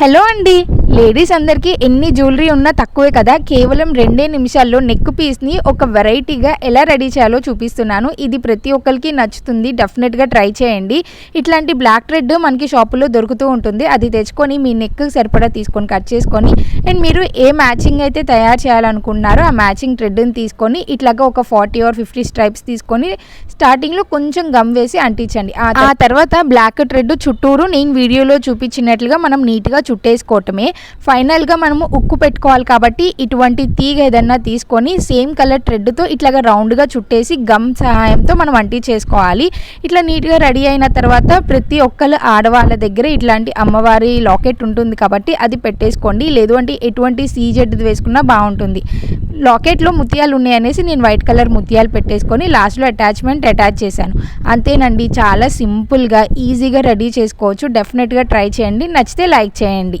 Hello అండి. Ladies అందరికీ ఎన్ని జ్యువెలరీ ఉన్నా తక్కువే కదా. కేవలం రెండే నిమిషాల్లో నెక్ పీస్ని ఒక వెరైటీగా ఎలా రెడీ చేయాలో చూపిస్తున్నాను. ఇది ప్రతి ఒక్కరికి నచ్చుతుంది. డెఫినెట్గా ట్రై చేయండి. ఇట్లాంటి బ్లాక్ థ్రెడ్ మనకి షాపులో దొరుకుతూ ఉంటుంది. అది తెచ్చుకొని మీ నెక్ సరిపడా తీసుకొని కట్ చేసుకొని అండ్ మీరు ఏ మ్యాచింగ్ అయితే తయారు చేయాలనుకుంటున్నారో ఆ మ్యాచింగ్ థ్రెడ్ని తీసుకొని ఇట్లాగా ఒక ఫార్టీ ఆర్ ఫిఫ్టీ స్ట్రైప్స్ తీసుకొని స్టార్టింగ్లో కొంచెం గమ్ వేసి అంటించండి. ఆ తర్వాత బ్లాక్ థ్రెడ్ చుట్టూరు నేను వీడియోలో చూపించినట్లుగా మనం నీట్గా చుట్టేసుకోవటమే. ఫైనల్గా మనము ఉక్కు పెట్టుకోవాలి కాబట్టి ఇటువంటి తీగ ఏదన్నా తీసుకొని సేమ్ కలర్ థ్రెడ్తో ఇట్లాగా రౌండ్గా చుట్టేసి గమ్ సహాయంతో మనం అంటి చేసుకోవాలి. ఇట్లా నీట్గా రెడీ అయిన తర్వాత ప్రతి ఒక్కరు ఆడవాళ్ళ దగ్గర ఇట్లాంటి అమ్మవారి లాకెట్ ఉంటుంది కాబట్టి అది పెట్టేసుకోండి. లేదు అంటే ఎటువంటి సీజెడ్ వేసుకున్నా బాగుంటుంది. లాకెట్లో ముత్యాలు ఉన్నాయనేసి నేను వైట్ కలర్ ముత్యాలు పెట్టేసుకొని లాస్ట్లో అటాచ్మెంట్ అటాచ్ చేశాను. అంతేనండి చాలా సింపుల్గా ఈజీగా రెడీ చేసుకోవచ్చు. డెఫినెట్గా ట్రై చేయండి. నచ్చితే లైక్ చేయండి.